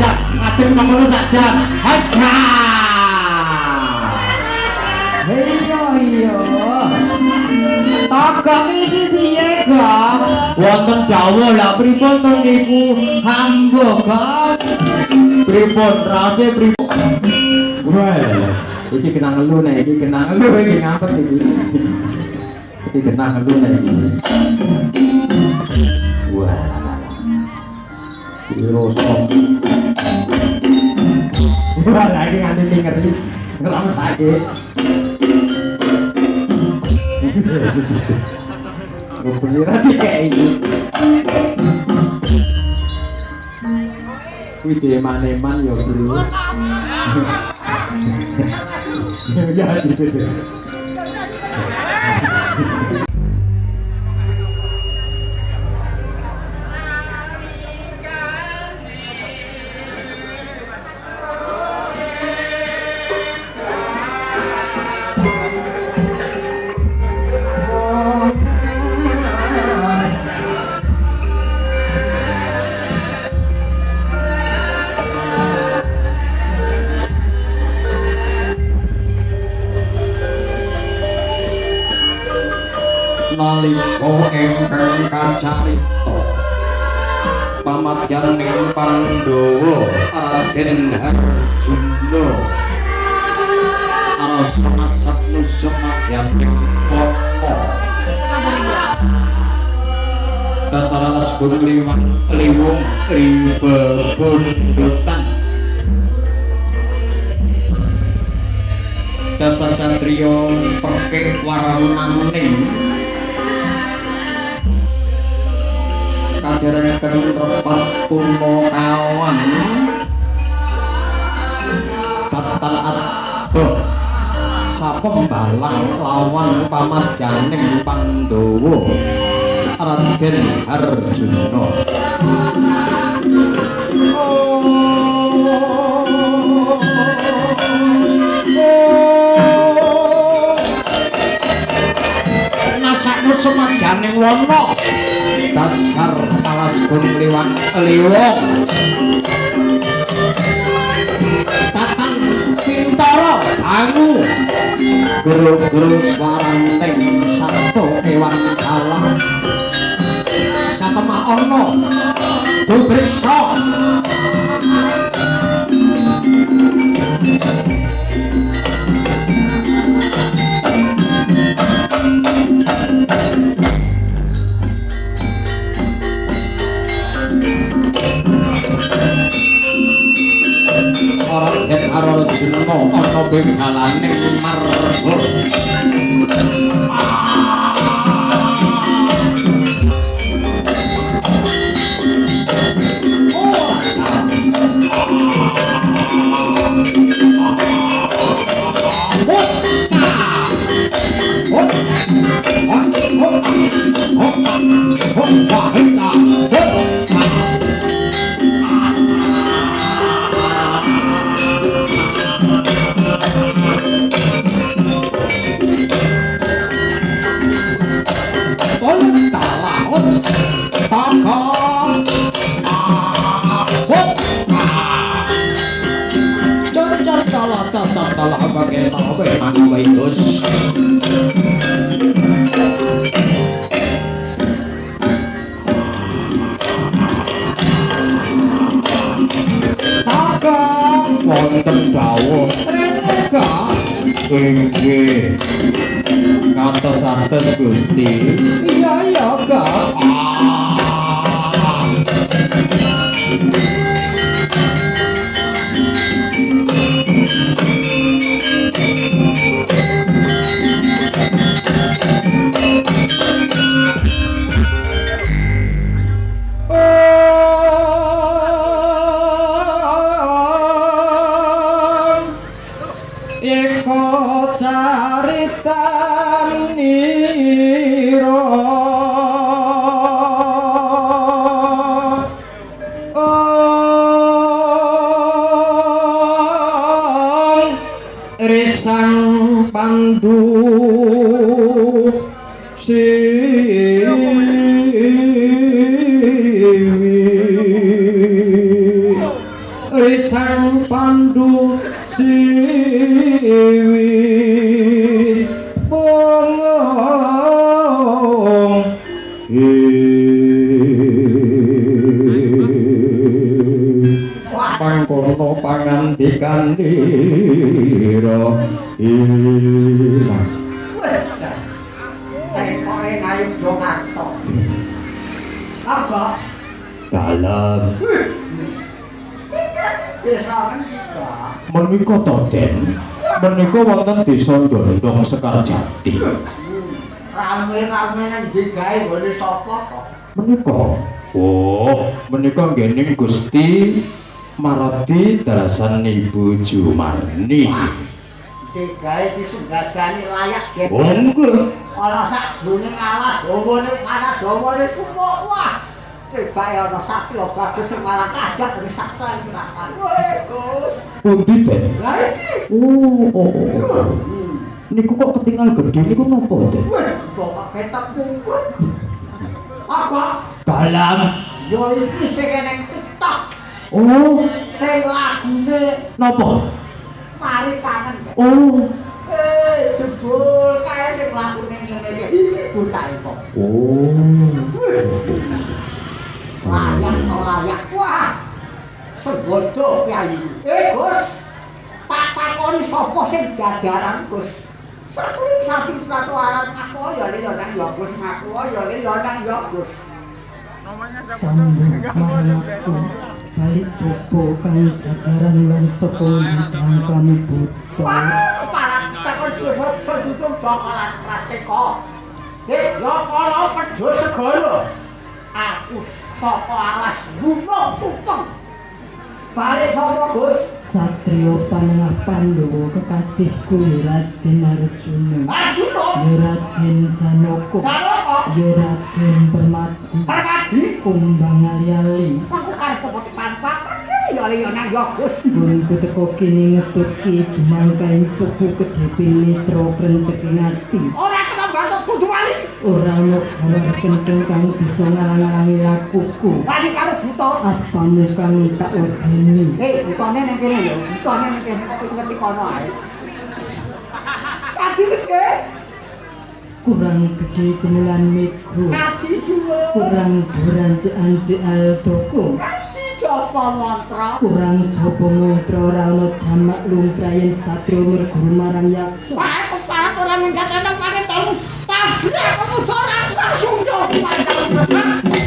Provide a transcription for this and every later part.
jam ngadeg mengkono sak jam haja Iya iya. Togok iki piye, Gong? wonten dawuh lah pripun to niku hamba Gong pripun rase pripun Wah, iki kena ngelu nek iki kena ngelu iki ngapet iki. Iki kena ngelu nek iki. Wah. ยูโรชอบว่าหลายงานจริงๆกันที่รำสายเอกูคุยรักแกอีกวิเจมาในมันอยู่ที่รู้ยาดี ingkang kacarita pamadyaning Pandhawa Raden Harjuna arasana satnusa madyaning kota dasaralas liwang liwung ribebundutan dasar satriya pekeh warananing kadherekaken repat tuna kawan datan adoh sapembalang lawan pamadyaning Pandhawa Raden Harjuna nasakno semadyaning wana dasar talas liwang liwong tatan pintara angu guru-guru swaranteng sarta kewan alam satema ana dubriksa orang yang harus jeno ono bengalan ning marbot Oh, arjuna ana bengalaning marga wonten dawuh Renega. inggih ngatos-atos Gusti Risang pandu siwi ilang Cengkoke ngayuh Jakarta. Apa? dalam menika. to Den menika wonten desa Ndondong Sekarjati Rame-rame nang digawe boleh sapa kok? menika oh menika nggening Gusti Marati darasan Ibu Jumarni Digawe disembadani layak gen. oh Ana sak jroning alas, dawane panas, dawane sumuk. Wah. Tibae ana satya bagus sing malah dari saksa iki. Woi, Gus. pundi Den Lah iki. oh oh, oh. Niku kok ketinggal gede niku napa Den Woi, kok ketok mungkut. Apa? dalam Yo iki sing TikTok. oh Sing lagune napa mari kangen. oh Eh, jebul kae sing lakune ngene iki bocah kok. oh Layak layak. Wah. Sebodo kyai. Eh, Gus. Tak takoni sapa sing jadaran, Gus. Satu satu satu alat aku ya le ya nang ya Gus ngaku ya le ya nang ya Gus. Tambung marangku balik sopo kang dadaran lan saka ndang kamu buta para takon dosa sedhutung bakalan praseka. Eh, ya kala pedhot segala. Aku saka alas gunung tukeng. Balik sapa, Gus? Satrio panengah Pandhawa kekasihku Raden Arjuna Arjuna. Raden Janaka Janaka. ya Raden Permati Permadi. kumbang ali-ali Aku karep kok tanpa ya le ya nang ya Gus. Gunku teko kene ngetutke jumangkaing suku kedhepe mitra krenteking ati Ora kena bantu kudu wali. ora ana gawar kentheng kang bisa ngalang-alangi lakuku Wali karo buta. apamu kang tak wedeni Eh, butane nang kene lho. Butane nang kene kok ngerti kono ae. Kaji gede, kurang gede mego kaji dhuwur. kurang aldoko Kaji japa mantra. kurang jaba mantra ora ana jamak lumprayen satrio merguru marang yaksa Pae kepala ora minggat nang panen tamu. Tabrak kamu dorang langsung yo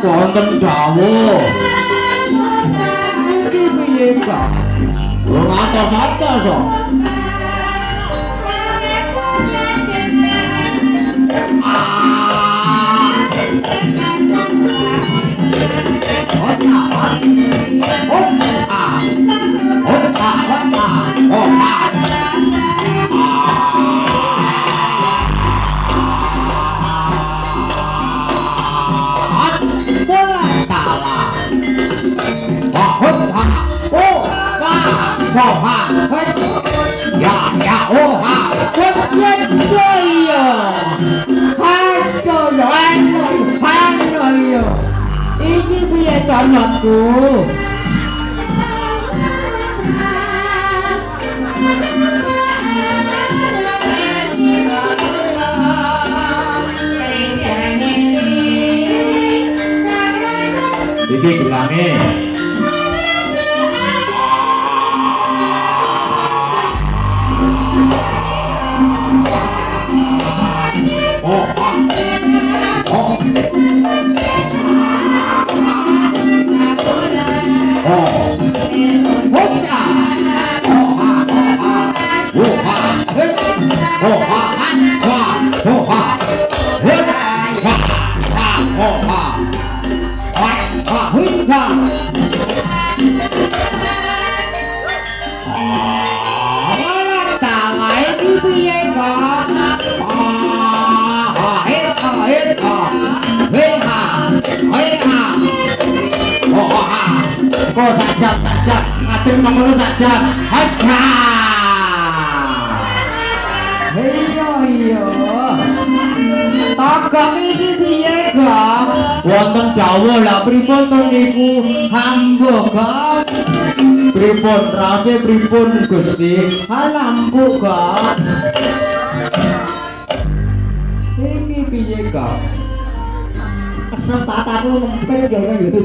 wonten dawuh Iki piye kok? lho atos-atos kok Ya, ya, oh, ha, what, what do you? Aduh, yo, anu, anu, yo. Iki piye conotku? iki gelange ngatur ngono sajam. Haja. Iya iya. Togok iki piye, Gong? Wonten dawuh lah pripun to niku? Hambo, Gong. Pripun rase pripun Gusti? Halampu, Gong. Iki piye, Gong? Kesempatan lu ngempet ya udah gitu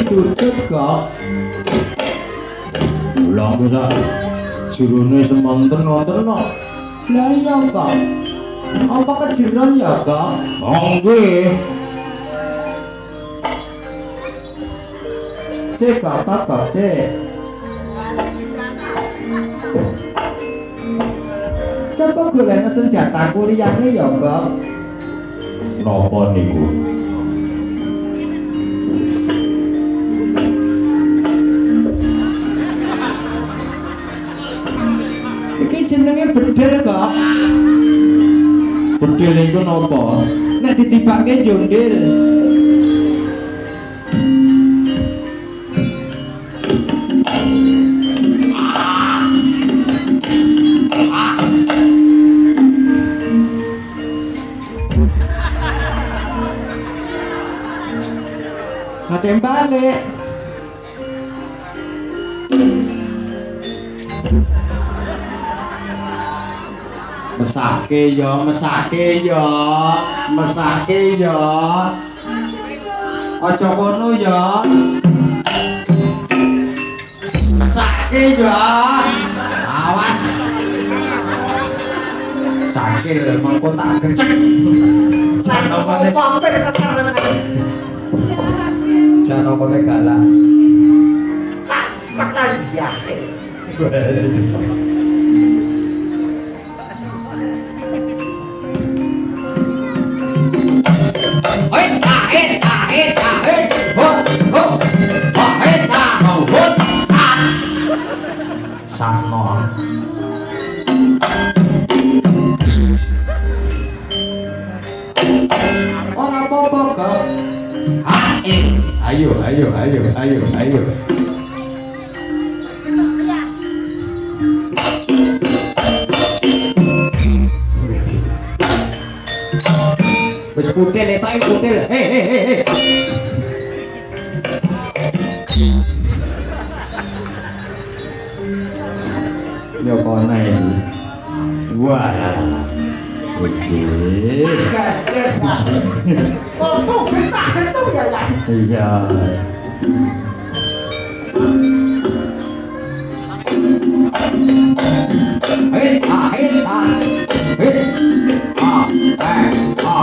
kok. Lah kok sak jurune semonten wonten no. Lah iya kok. Apa kejeron ya kok? Oh nggih. Sik kok kok sik. Coba golek senjata kuliahnya ya kok. Napa niku? Jenenge bedel kok. Bedil niku napa? Nek ditibake jondil. Ada yang balik. Mesake yo, mesake yo, mesake yo. Aja kono ya. Mesake yo. Awas. Cakil mengko tak gecek. Jangan kata jangan kene galak. kata biasa. Ayo, ayo, ayo, ayo, ayo. Hotel এটাই hotel เดี๋ยวก่อนไหนว้าโอเคโอ้โหเป็นตาเป็นตู้ใหญ่ๆใช่เฮ้ยอ่ะเฮ้ยอ่ะเฮ้ยอ่ะเฮ้ยอ่ะ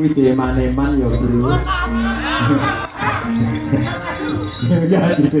Kuwi deman-eman ya, Bro. Ya gitu.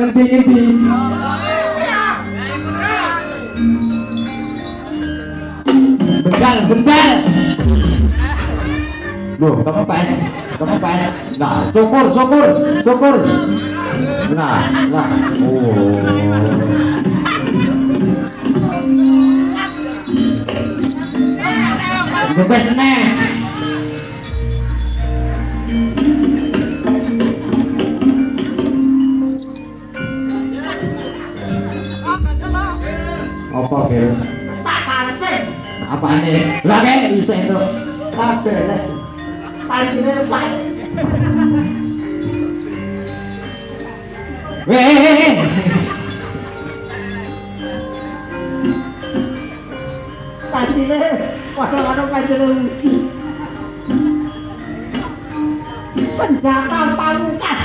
Ngerti ngerti. Bengal, bengal. Loh, kempes, kempes. Nah, syukur, syukur, syukur. Nah, nah. Oh. Kempes nih. Apa kira? Tak pancing. Apa nih? Lah kayak bisa itu. Tak beres. Pancingnya pak. Weh. Pancingnya kadang-kadang pancingnya uji. Senjata pamungkas.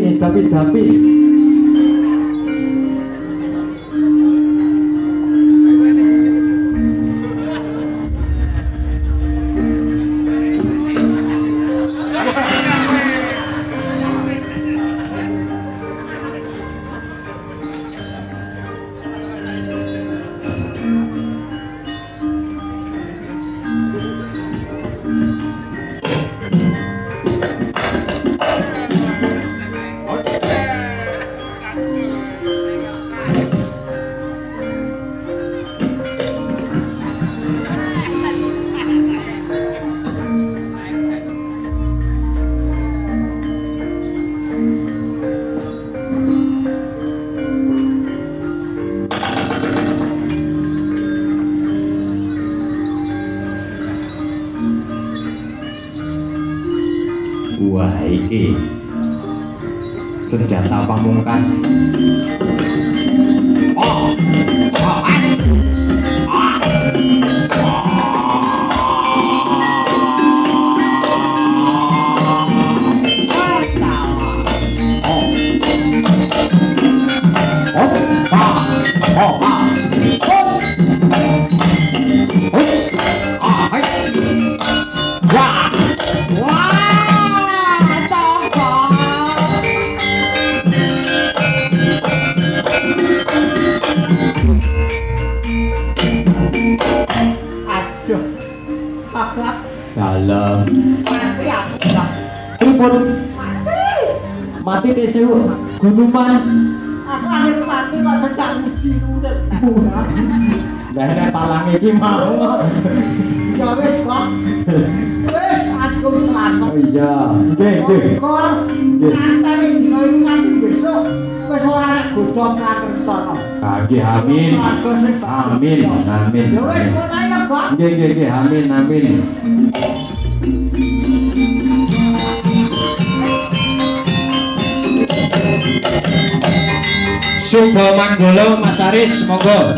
Ini tapi tapi. Pamungkas. Mati desa gunuman. Aku angin mati kok sejak uji nurut. Lah nek palang iki mau. Ya wis kok. Wis aku selamat. Oh iya, nggih nggih. Kok nganteni dina iki nganti besok wis ora nek godhong ngantertono. Ah, nggih amin. Amin, amin. Ya wis ngono ya, Kok. Nggih nggih nggih amin amin. Subo Manggolo Mas Aris monggo